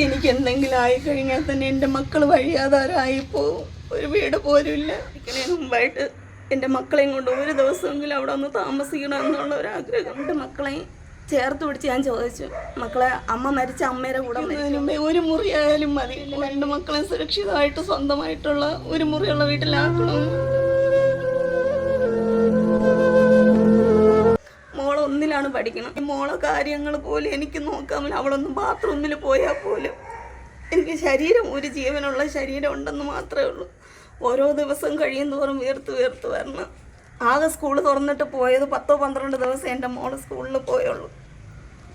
എനിക്ക് എന്തെങ്കിലും ആയി കഴിഞ്ഞാൽ തന്നെ എന്റെ മക്കൾ വഴിയാതാരായി പോവും ഒരു വീട് പോലുമില്ല ഇരിക്കണേ മുമ്പായിട്ട് എന്റെ മക്കളെയും കൊണ്ട് ഒരു ദിവസമെങ്കിലും അവിടെ ഒന്ന് താമസിക്കണം എന്നുള്ള ഒരു ആഗ്രഹം എന്റെ മക്കളെയും ചേർത്ത് പിടിച്ച് ഞാൻ ചോദിച്ചു. മക്കളെ അമ്മ മരിച്ച അമ്മയുടെ കൂടെ ഒരു മുറി ആയാലും മതി രണ്ട് മക്കളെ സുരക്ഷിതമായിട്ട് സ്വന്തമായിട്ടുള്ള ഒരു മുറിയുള്ള വീട്ടിലാക്കണമെന്ന് പഠിക്കുന്നത്. പഠിക്കണം മോളെ കാര്യങ്ങൾ പോലും എനിക്ക് നോക്കാമില്ല അവളൊന്നും ബാത്റൂമിൽ പോയാൽ പോലും എനിക്ക് ശരീരം ഒരു ജീവനുള്ള ശരീരം ഉണ്ടെന്ന് മാത്രമേ ഉള്ളൂ. ഓരോ ദിവസം കഴിയും തോറും വീർത്ത് വീർത്ത് വരണം. ആകെ സ്കൂൾ തുറന്നിട്ട് പോയത് പത്തോ പന്ത്രണ്ട് ദിവസം എന്റെ മോൾ സ്കൂളിൽ പോയുള്ളൂ.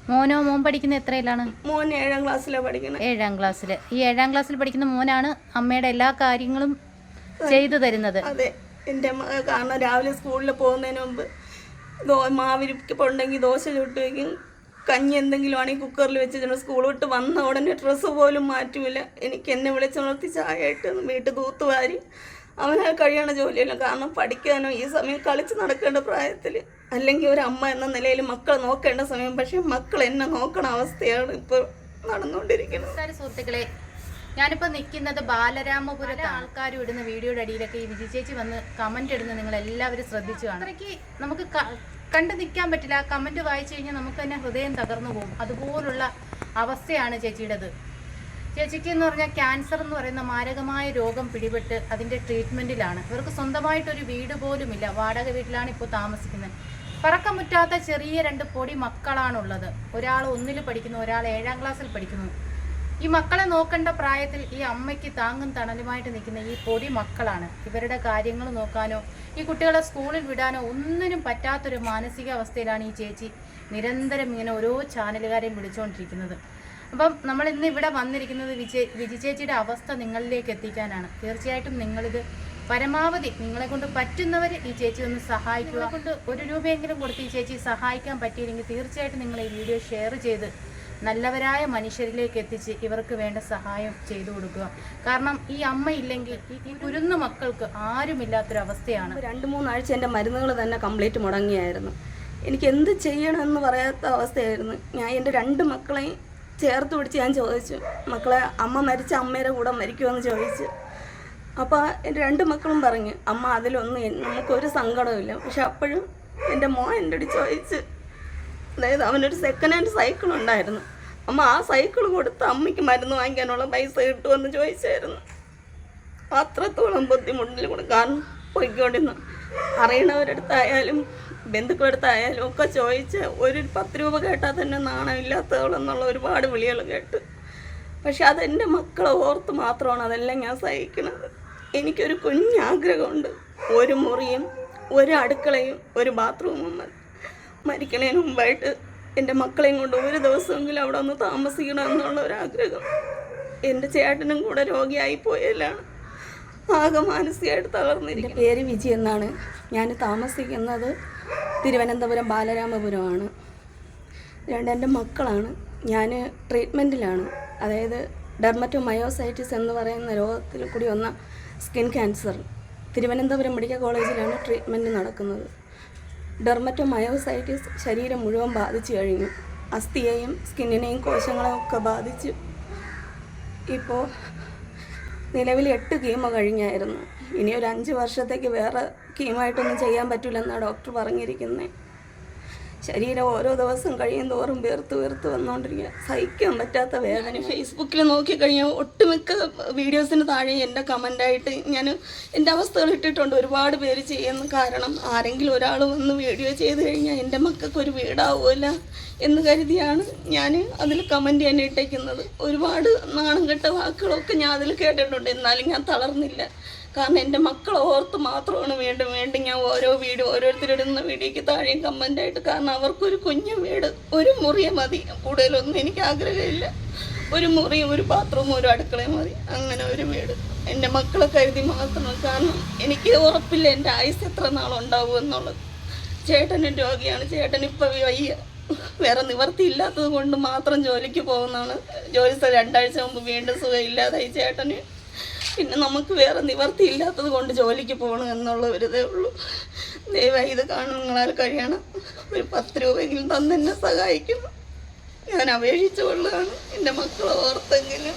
മോനോ മോൻ പഠിക്കുന്ന എത്രയിലാണ്? മോൻ ഏഴാം ക്ലാസ്സിലാണ് പഠിക്കുന്നത്. ഏഴാം ക്ലാസ്സിൽ ഈ ഏഴാം ക്ലാസ്സിൽ പഠിക്കുന്ന മോനാണ് അമ്മയുടെ എല്ലാ കാര്യങ്ങളും ചെയ്തു തരുന്നത്. അതെ. എന്റെ കാരണം രാവിലെ സ്കൂളിൽ പോകുന്നതിന് മുമ്പ് ദോ മാവിരിക്കുണ്ടെങ്കിൽ ദോശ ചുട്ട് വയ്ക്കും കഞ്ഞി എന്തെങ്കിലും ആണെങ്കിൽ കുക്കറിൽ വെച്ചിട്ടുണ്ട് സ്കൂൾ വിട്ട് വന്ന ഉടനെ ഡ്രസ്സ് പോലും മാറ്റൂല. എനിക്ക് എന്നെ വിളിച്ചുണർത്തി ചായ ഇട്ട് വീട്ടിൽ തൂത്തുവാരി അവനാൽ കഴിയണ ജോലിയല്ല. കാരണം പഠിക്കാനോ ഈ സമയം കളിച്ച് നടക്കേണ്ട പ്രായത്തിൽ അല്ലെങ്കിൽ ഒരു അമ്മ എന്ന നിലയിൽ മക്കളെ നോക്കേണ്ട സമയം. പക്ഷേ മക്കൾ എന്നെ നോക്കണ അവസ്ഥയാണ് ഇപ്പോൾ നടന്നുകൊണ്ടിരിക്കുന്നത് സുഹൃത്തുക്കളെ. ഞാനിപ്പോൾ നിൽക്കുന്നത് ബാലരാമപുരത്തെ ആൾക്കാർ ഇടുന്ന വീഡിയോയുടെ അടിയിലൊക്കെ ഈ വിജി ചേച്ചി വന്ന് കമന്റ് ഇടുന്ന നിങ്ങൾ എല്ലാവരും ശ്രദ്ധിച്ചു കാണും അത്രയ്ക്ക് നമുക്ക് കണ്ടു നിൽക്കാൻ പറ്റില്ല. കമന്റ് വായിച്ചു കഴിഞ്ഞാൽ നമുക്ക് തന്നെ ഹൃദയം തകർന്നു പോകും. അതുപോലുള്ള അവസ്ഥയാണ് ചേച്ചിയുടേത്. ചേച്ചിക്ക് എന്ന് പറഞ്ഞാൽ ക്യാൻസർ എന്ന് പറയുന്ന മാരകമായ രോഗം പിടിപെട്ട് അതിന്റെ ട്രീറ്റ്മെന്റിലാണ് ഇവർക്ക് സ്വന്തമായിട്ടൊരു വീട് പോലുമില്ല. വാടക വീട്ടിലാണ് ഇപ്പോൾ താമസിക്കുന്നത്. പറക്കമുറ്റാത്ത ചെറിയ രണ്ട് പൊടി മക്കളാണുള്ളത്. ഒരാൾ ഒന്നിൽ പഠിക്കുന്നു ഒരാൾ ഏഴാം ക്ലാസ്സിൽ പഠിക്കുന്നു. ഈ മക്കളെ നോക്കേണ്ട പ്രായത്തിൽ ഈ അമ്മയ്ക്ക് താങ്ങും തണലുമായിട്ട് നിൽക്കുന്ന ഈ പൊടി മക്കളാണ്. ഇവരുടെ കാര്യങ്ങൾ നോക്കാനോ ഈ കുട്ടികളെ സ്കൂളിൽ വിടാനോ ഒന്നിനും പറ്റാത്തൊരു മാനസികാവസ്ഥയിലാണ് ഈ ചേച്ചി നിരന്തരം ഇങ്ങനെ ഓരോ ചാനലുകാരെയും വിളിച്ചുകൊണ്ടിരിക്കുന്നത് അപ്പം നമ്മൾ ഇന്ന് ഇവിടെ വന്നിരിക്കുന്നത് വിജയ് വിജി ചേച്ചിയുടെ അവസ്ഥ നിങ്ങളിലേക്ക് എത്തിക്കാനാണ്. തീർച്ചയായിട്ടും നിങ്ങളിത് പരമാവധി നിങ്ങളെ കൊണ്ട് പറ്റുന്നവർ ഈ ചേച്ചി ഒന്ന് സഹായിക്കുക. കൊണ്ട് ഒരു രൂപയെങ്കിലും കൊടുത്ത് ഈ ചേച്ചി സഹായിക്കാൻ പറ്റിയില്ലെങ്കിൽ തീർച്ചയായിട്ടും നിങ്ങൾ ഈ വീഡിയോ ഷെയർ ചെയ്ത് നല്ലവരായ മനുഷ്യരിലേക്ക് എത്തിച്ച് ഇവർക്ക് വേണ്ട സഹായം ചെയ്തു കൊടുക്കുക. കാരണം ഈ അമ്മ ഇല്ലെങ്കിൽ ഈ- കുരുന്ന മക്കൾക്ക് ആരുമില്ലാത്തൊരവസ്ഥയാണ്. രണ്ട് മൂന്നാഴ്ച എന്റെ മരുന്നുകൾ തന്നെ കംപ്ലീറ്റ് മുടങ്ങിയായിരുന്നു. എനിക്ക് എന്ത് ചെയ്യണമെന്ന് പറയാത്ത അവസ്ഥയായിരുന്നു. ഞാൻ എന്റെ രണ്ട് മക്കളെയും ചേർത്ത് പിടിച്ച് ഞാൻ ചോദിച്ചു മക്കളെ അമ്മ മരിച്ച അമ്മയുടെ കൂടെ മരിക്കുമെന്ന് ചോദിച്ചു. അപ്പോൾ എന്റെ രണ്ട് മക്കളും പറഞ്ഞു അമ്മ അതിലൊന്നും നമുക്കൊരു സങ്കടമില്ല പക്ഷെ അപ്പോഴും എന്റെ മോൻ എന്റെ അടുത്ത് ചോദിച്ച് അതായത് അവനൊരു സെക്കൻഡ് ഹാൻഡ് സൈക്കിൾ ഉണ്ടായിരുന്നു. അമ്മ ആ സൈക്കിൾ കൊടുത്ത് അമ്മയ്ക്ക് മരുന്ന് വാങ്ങിക്കാനുള്ള പൈസ കിട്ടുമെന്ന് ചോദിച്ചായിരുന്നു. അത്രത്തോളം ബുദ്ധിമുട്ടിൽ കൊടുക്കാൻ പോയിക്കൊണ്ടിരുന്നു. അറിയണവരടുത്തായാലും ബന്ധുക്കളടുത്തായാലും ഒക്കെ ചോദിച്ച് ഒരു പത്ത് രൂപ കേട്ടാൽ തന്നെ നാണമില്ലാത്തവളെന്നുള്ള ഒരുപാട് വിളികൾ കേട്ട്. പക്ഷെ അതെന്റെ മക്കളെ ഓർത്ത് മാത്രമാണ് അതെല്ലാം ഞാൻ സഹിക്കുന്നത്. എനിക്കൊരു കുഞ്ഞാഗ്രഹമുണ്ട്. ഒരു മുറിയും ഒരു അടുക്കളയും ഒരു ബാത്റൂമും മതി. മരിക്കണതിന് മുമ്പായിട്ട് എന്റെ മക്കളെയും കൊണ്ട് ഒരു ദിവസമെങ്കിലും അവിടെ ഒന്ന് താമസിക്കണം എന്നുള്ള ഒരാഗ്രഹം എന്റെ ചേട്ടനും കൂടെ രോഗിയായി പോയതിലാണ് ആകെ മാനസികമായിട്ട് തളർന്നിരിക്കും പേര് വിജി എന്നാണ്. ഞാൻ താമസിക്കുന്നത് തിരുവനന്തപുരം ബാലരാമപുരമാണ്. രണ്ട് എന്റെ മക്കളാണ്. ഞാൻ ട്രീറ്റ്മെന്റിലാണ്. അതായത് ഡെർമറ്റോമയോസൈറ്റിസ് എന്ന് പറയുന്ന രോഗത്തിൽ കൂടി വന്ന സ്കിൻ ക്യാൻസർ. തിരുവനന്തപുരം മെഡിക്കൽ കോളേജിലാണ് ട്രീറ്റ്മെന്റ് നടക്കുന്നത്. ഡെർമറ്റോമയോസൈറ്റിസ് ശരീരം മുഴുവൻ ബാധിച്ചു കഴിഞ്ഞു. അസ്ഥിയെയും സ്കിന്നിനെയും കോശങ്ങളെയും ഒക്കെ ബാധിച്ചു. ഇപ്പോൾ നിലവിൽ എട്ട് കീമോ കഴിഞ്ഞായിരുന്നു. ഇനി ഒരു അഞ്ച് വർഷത്തേക്ക് വേറെ കീമായിട്ടൊന്നും ചെയ്യാൻ പറ്റില്ലെന്നാണ് ഡോക്ടർ പറഞ്ഞിരിക്കുന്നത് ശരീരം ഓരോ ദിവസം കഴിയും തോറും വീർത്ത് വീർത്ത് വന്നുകൊണ്ടിരിക്കുക സഹിക്കാൻ പറ്റാത്ത വേദന. ഫേസ്ബുക്കിൽ നോക്കിക്കഴിഞ്ഞാൽ ഒട്ടുമിക്ക വീഡിയോസിന് താഴെ എന്റെ കമന്റായിട്ട് ഞാൻ എന്റെ അവസ്ഥകൾ ഇട്ടിട്ടുണ്ട്. ഒരുപാട് പേര് ചെയ്യുന്ന കാരണം ആരെങ്കിലും ഒരാൾ വന്ന് വീഡിയോ ചെയ്ത് കഴിഞ്ഞാൽ എന്റെ മക്കൾക്ക് ഒരു വീടാവുമല്ല എന്ന് കരുതിയാണ് ഞാൻ അതിൽ കമന്റ് ചെയ്യാൻ ഇട്ടേക്കുന്നത്. ഒരുപാട് നാണം കെട്ട വാക്കുകളൊക്കെ ഞാൻ അതിൽ കേട്ടിട്ടുണ്ട്. എന്നാലും ഞാൻ തളർന്നില്ല. കാരണം എന്റെ മക്കൾ ഓർത്ത് മാത്രമാണ് വീണ്ടും. വീണ്ടും ഞാൻ ഓരോ വീഡിയോ ഓരോരുത്തരിടുന്ന വീഡിയോയ്ക്ക് താഴെയും കമന്റായിട്ട് കാരണം അവർക്കൊരു കുഞ്ഞു വീട് ഒരു മുറിയെ മതി. കൂടുതലൊന്നും എനിക്ക് ആഗ്രഹമില്ല. ഒരു മുറിയും ഒരു ബാത്റൂമും ഒരു അടുക്കളയും മതി. അങ്ങനെ ഒരു വീട് എന്റെ മക്കളെ കരുതി മാത്രം. കാരണം എനിക്ക് ഉറപ്പില്ല എന്റെ ആയുസ് എത്ര നാളുണ്ടാവും എന്നുള്ളത്. ചേട്ടനും രോഗിയാണ്. ചേട്ടൻ ഇപ്പം വയ്യ. വേറെ നിവർത്തിയില്ലാത്തത് കൊണ്ട് മാത്രം ജോലിക്ക് പോകുന്നതാണ്. ജോലി രണ്ടാഴ്ച മുമ്പ് വീണ്ടും സുഖമില്ലാതായി ചേട്ടന്. പിന്നെ നമുക്ക് വേറെ നിവർത്തി ഇല്ലാത്തത് കൊണ്ട് ജോലിക്ക് പോകണം എന്നുള്ള ഒരു ഇതേ ഉള്ളൂ. ദയവായി ഇത് കാണാൻ നിങ്ങളാൽ കഴിയണം. ഒരു പത്ത് രൂപയെങ്കിലും തന്നെ എന്നെ സഹായിക്കണം. ഞാൻ അപേക്ഷിച്ചുകൊള്ളുകയാണ് എന്റെ മക്കളെ ഓർത്തെങ്കിലും